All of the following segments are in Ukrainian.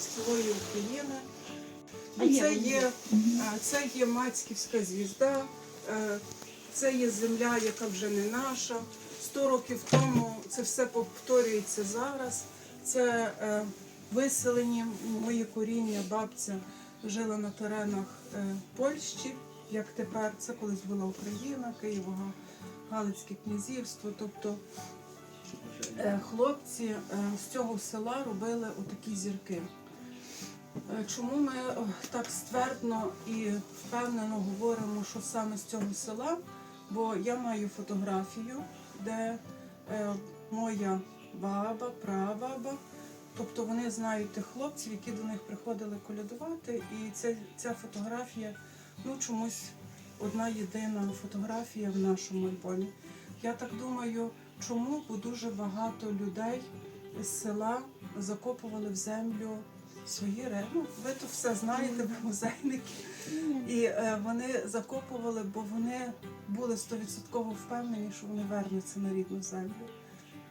з України. Це є, це є Мацьківська звізда, е, це є земля, яка вже не наша. Сто років тому це все повторюється зараз. Це е, виселені мої коріння, бабця жила на теренах е, Польщі, як тепер це колись була Україна, Києво, Галицьке князівство. Тобто хлопці з цього села робили отакі зірки. Е, Чому ми е, так ствердно і впевнено говоримо, що саме з цього села? Бо я маю фотографію, де е, моя баба, прабаба, тобто вони знають тих хлопців, які до них приходили колядувати, і це, ця фотографія, ну чомусь одна єдина фотографія в нашому альбомі. Я так думаю, чому? Бо дуже багато людей з села закопували в землю свої. Ну, ви то все знаєте, ви музейники. І е, вони закопували, бо вони були стовідсотково впевнені, що вони вернуться на рідну землю.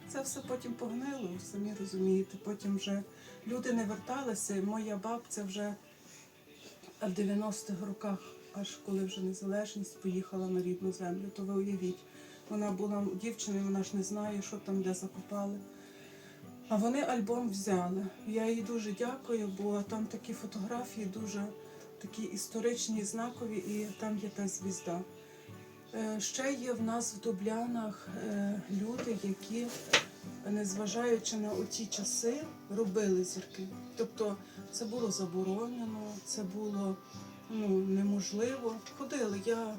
Це все потім погнило, самі розумієте. Потім вже люди не верталися. Моя бабця вже в 90-х роках, аж коли вже незалежність, поїхала на рідну землю. То ви уявіть, вона була дівчиною, вона ж не знає, що там де закопали. А вони альбом взяли. Я їй дуже дякую, бо там такі фотографії дуже такі історичні, знакові, і там є та звізда. Е, Ще є в нас в Дублянах е, люди, які, незважаючи на ті часи, робили зірки. Тобто це було заборонено, це було ну, неможливо. Ходили. Я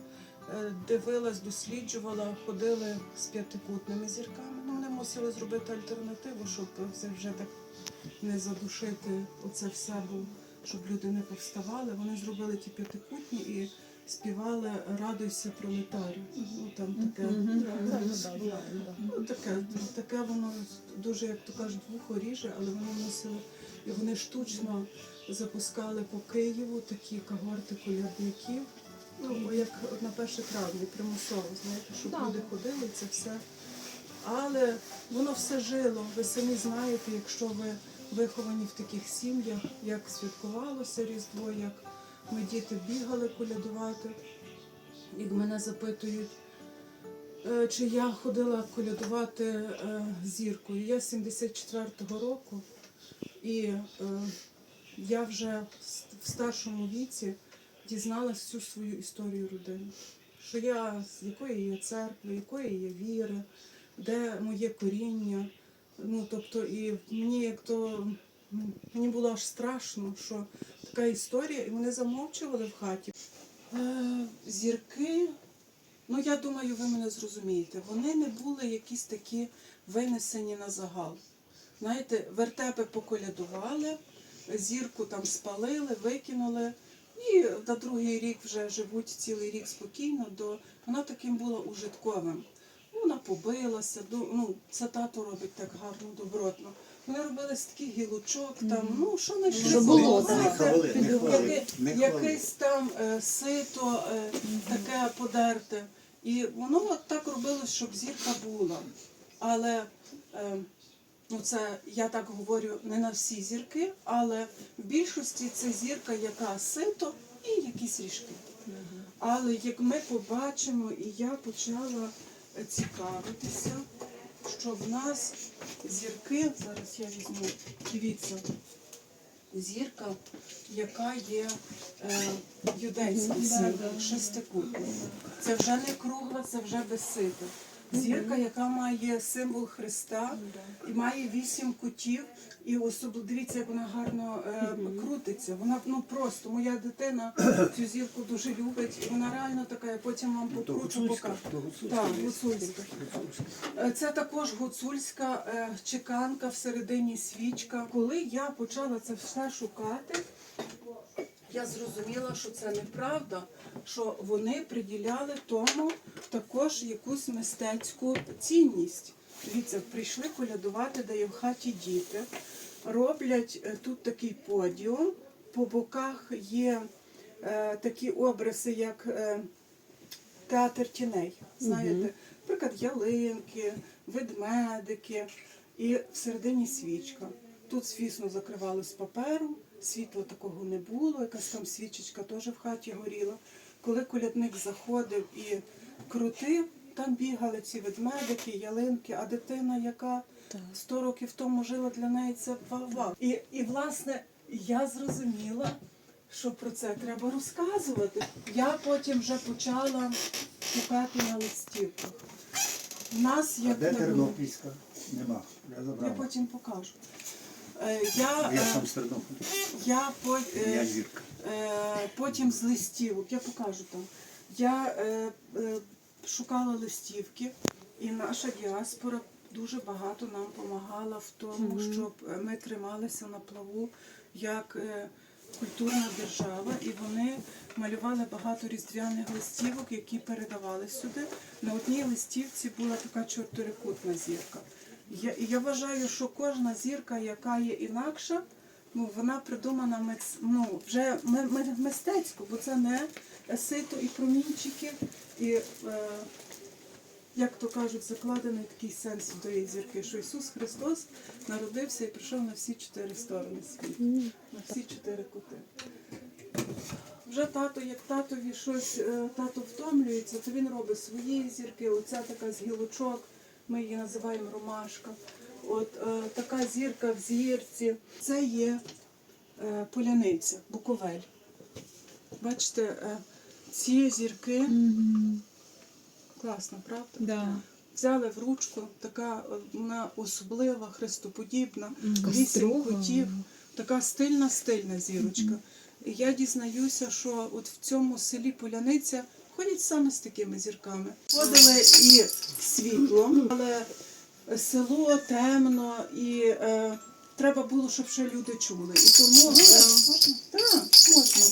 е, дивилась, досліджувала, ходили з п'ятикутними зірками. Ну, мусили зробити альтернативу, щоб це вже так не задушити оце все, бо щоб люди не повставали. Вони зробили ті п'ятикутні і співали Радуйся пролетарю. Ну там таке. Ну, таке, таке воно дуже, як то кажуть, вухо ріже, але вони мусили, і вони штучно запускали по Києву такі когорти колядників. Ну, як на 1 травня, примусово, знаєте, щоб люди ходили, це все. Але воно все жило. Ви самі знаєте, якщо ви виховані в таких сім'ях, як святкувалося Різдво, як ми діти бігали колядувати. Як мене запитують, е, чи я ходила колядувати е, зіркою. Я 74-го року, і е, я вже в старшому віці дізналась всю свою історію родини. Що я з якої є церкви, якої є віри, де моє коріння. Ну, тобто, і мені як то мені було аж страшно, що така історія, і вони замовчували в хаті. Е, зірки, ну я думаю, ви мене зрозумієте, вони не були якісь такі винесені на загал. Знаєте, вертепи поколядували, зірку там спалили, викинули. І на другий рік вже живуть цілий рік спокійно, до вона таким була ужитковим. Ну, Вона побилася, ну, це тато робить так гарно, добротно. Вони робили з таких гілочок, там, ну що знайшли, було, якесь там е, сито е, таке подерте. І воно от так робилось, щоб зірка була. Але е, ну це я так говорю не на всі зірки, але в більшості це зірка, яка сито і якісь ріжки. Але як ми побачимо, і я почала цікавитися, що в нас зірки, зараз я візьму, дивіться, зірка, яка є е, юдейський символ, шестикутний. Це вже не кругла, це вже безсита. Зірка, яка має символ Христа і має вісім кутів. І особливо дивіться, як вона гарно е, крутиться. Вона ну просто моя дитина цю зірку дуже любить. Вона реально така. Я потім вам покручу покажу. Так, гуцульська. Е, Це також гуцульська е, чеканка всередині свічка. Коли я почала це все шукати, я зрозуміла, що це неправда, що вони приділяли тому також якусь мистецьку цінність. Дивіться, прийшли колядувати, де є в хаті діти, роблять е, тут такий подіум, по боках є е, такі образи, як е, театр тіней. Знаєте, наприклад, ялинки, ведмедики. і всередині свічка. Тут, звісно, закривали з папером, світла такого не було, якась там свічечка теж в хаті горіла. Коли колядник заходив і крутив, там бігали ці ведмедики, ялинки, а дитина, яка 100 років тому жила для неї, це вау-вау. І, і власне, я зрозуміла, що про це треба розказувати. Я потім вже почала шукати на листівках. У нас А де. Тернопільська? Нема. Я Я потім покажу. Е, Я, Я е, сам з я, по- е, Я зірка. Е, потім з листівок, я покажу там. Я е, е, шукала листівки, і наша діаспора дуже багато нам допомагала в тому, щоб ми трималися на плаву як е, культурна держава, і вони малювали багато різдвяних листівок, які передавали сюди. На одній листівці була така чотирикутна зірка. Я, я вважаю, що кожна зірка, яка є інакша, ну, вона придумана мец, ну, вже ме- ме- мистецько, бо це не сито і промінчики, і, е, як то кажуть, закладений такий сенс в тої зірки, що Ісус Христос народився і прийшов на всі чотири сторони світу, на всі чотири кути. Вже тато, як татові щось е, тато втомлюється, то він робить свої зірки. Оця така з гілочок, ми її називаємо ромашка. От е, така зірка в зірці. Це є е, поляниця, буковель. Бачите, е, ці зірки класно, правда? Да. Взяли в ручку, така е, вона особлива, хрестоподібна, вісім кутів, така стильна, стильна зірочка. І я дізнаюся, що от в цьому селі Поляниця ходять саме з такими зірками. Ходили і світло, але село темно і е, треба було, щоб ще люди чули. І тому е, так, можна.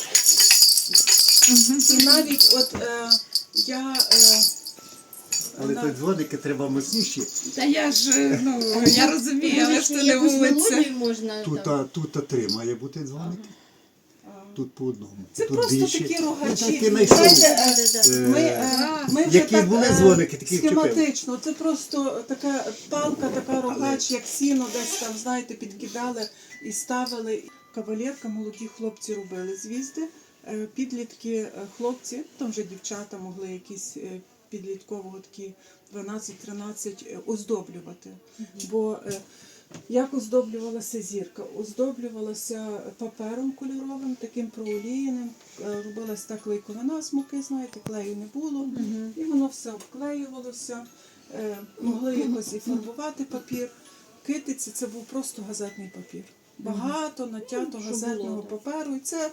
І навіть от е, я. Е, Але той дзвоники треба мощніші. Та я ж, ну, я розумію, але ж це не вулиця. Тут, а, тут а три має бути дзвоники. Тут по одному. Це тут просто більше. такі Ну, рогачі. так і знайшов. Знаєте, е, Е, Ми, е, ми вже Які так, були е, дзвоники, такі вчепили. схематично. Це просто така палка, така рогач, як сіно, десь там, знаєте, підкидали і ставили. Кавалерка, молоді хлопці робили звізди. Е, Підлітки, е, хлопці, там вже дівчата могли якісь е, підліткового такі 12-13 е, оздоблювати. Бо е, як оздоблювалася зірка? Оздоблювалася папером кольоровим, таким проолієним, е, робилась та клейковина з муки, знаєте, клею не було, і воно все обклеювалося, Е, могли якось і фарбувати папір. Китиці це був просто газетний папір. Багато натято газетного паперу. І це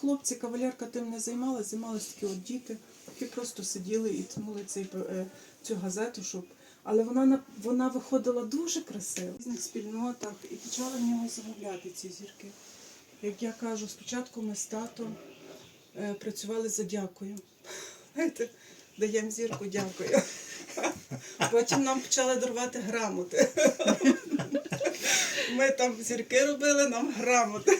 хлопці, кавалерка тим не займалася, займалися такі от діти, які просто сиділи і тянули цей, е, цю газету, щоб. Але вона вона виходила дуже красиво в різних спільнотах і почали в нього замовляти ці зірки. Як я кажу, спочатку ми з татом е, працювали за. Знаєте, даємо зірку, дякую. Потім нам почали дарувати грамоти. Ми там зірки робили, нам грамоти.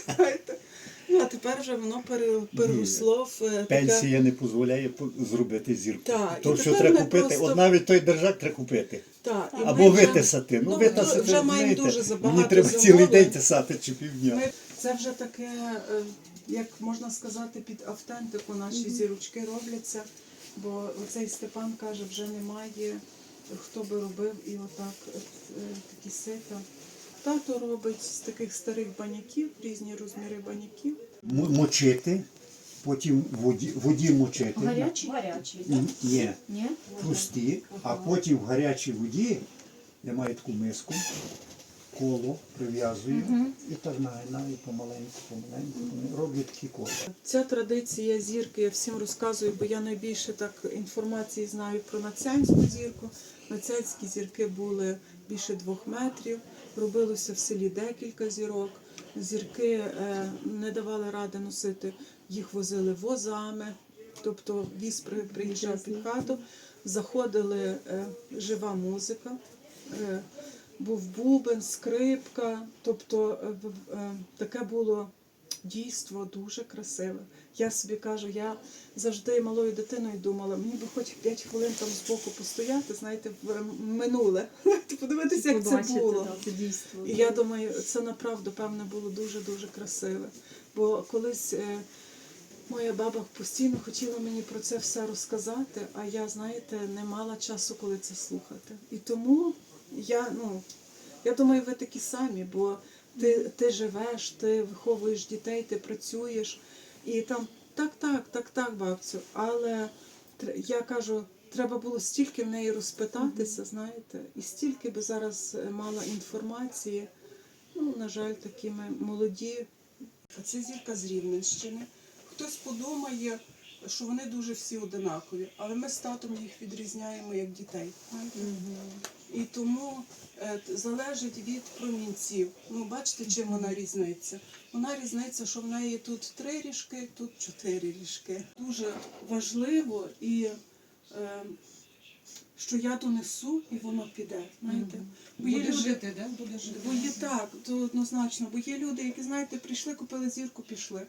Ну, а тепер вже воно пере- переросло в е, таке. Пенсія не дозволяє по- зробити зірку. Так, То, що тепер треба ми купити, просто- от навіть той держак треба купити. Так, і Або ми вже- витисати. Ну, ну, витисати, вже маємо знаєте, дуже забагато мені треба замовлень. цілий день тисати чи півдня. Ми, це вже таке, е, як можна сказати, під автентику наші зірочки робляться, бо оцей Степан каже, вже немає хто би робив і отак е, е, такі сита. Тато робить з таких старих баняків, різні розміри баняків. М- Мочити, потім в воді, в воді мочити. Гарячі? Гарячі. Ні, Ні, Ні? пусті, а потім в гарячій воді я маю таку миску, коло прив'язую і так нагинаю помаленьку, помаленьку, помаленьку. роблю такі коло. Ця традиція зірки я всім розказую, бо я найбільше так інформації знаю про нацянську зірку. Нацянські зірки були більше двох метрів. Робилося в селі декілька зірок. Зірки е, не давали ради носити, їх возили возами. Тобто віз приїжджав під хату, заходили е, жива музика, е, був бубен, скрипка. Тобто таке було дійство дуже красиве. Я собі кажу, я завжди малою дитиною думала, мені би хоч 5 хвилин там збоку постояти, знаєте, в минуле. Подивитися, як це було. це дійство. І я думаю, це направду, певне, було дуже-дуже красиве. Бо колись е, моя баба постійно хотіла мені про це все розказати, а я, знаєте, не мала часу, коли це слухати. І тому я, ну, я думаю, ви такі самі, бо ти, ти живеш, ти виховуєш дітей, ти працюєш. І там так, так, так, так, бабцю. Але я кажу, треба було стільки в неї розпитатися, знаєте, і стільки би зараз е, мала інформації. Ну, на жаль, такі ми молоді. А це зірка з Рівненщини. Хтось подумає, що вони дуже всі одинакові, але ми з татом їх відрізняємо як дітей. знаєте. І тому е, залежить від промінців. Ну, бачите, чим вона різниця? Вона різниця, що в неї тут три ріжки, тут чотири ріжки. Дуже важливо і е, що я донесу, і воно піде. Знаєте? Бо є Буде люди, жити, да? Буде жити. Бо є так, то однозначно. Бо є люди, які, знаєте, прийшли, купили зірку, пішли.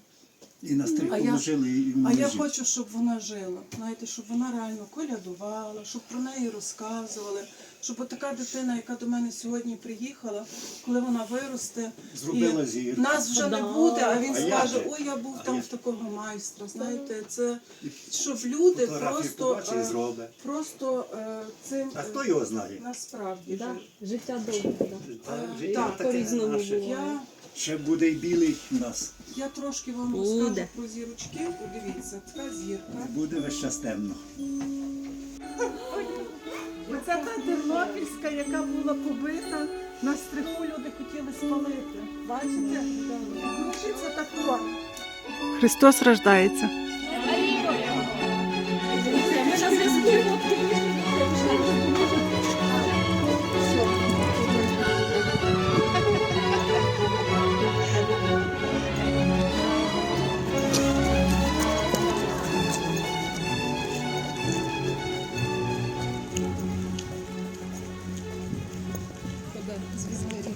І на стрій А я- положили, і А воно я хочу, щоб вона жила. Знаєте, щоб вона реально колядувала, щоб про неї розказували. Щоб така дитина, яка до мене сьогодні приїхала, коли вона виросте, Зробила і нас вже не Да. буде, а він А як скаже, же? ой, я був А там як? в такого майстра. Знаєте, це щоб люди Фотографії просто, побачить і е, зробить. просто е, цим А е, хто його знає? насправді Да? Життя довге. Да. Та, так, таке по-різному наше. було. Я Ще буде й білий у нас. Я трошки вам Буде. розкажу про зірочки. Дивіться, така зірка. Буде весь час темно. Оце та Тернопільська, яка була побита. На стриху люди хотіли спалити. Бачите? Кружиться тако. Христос рождається. з візитів.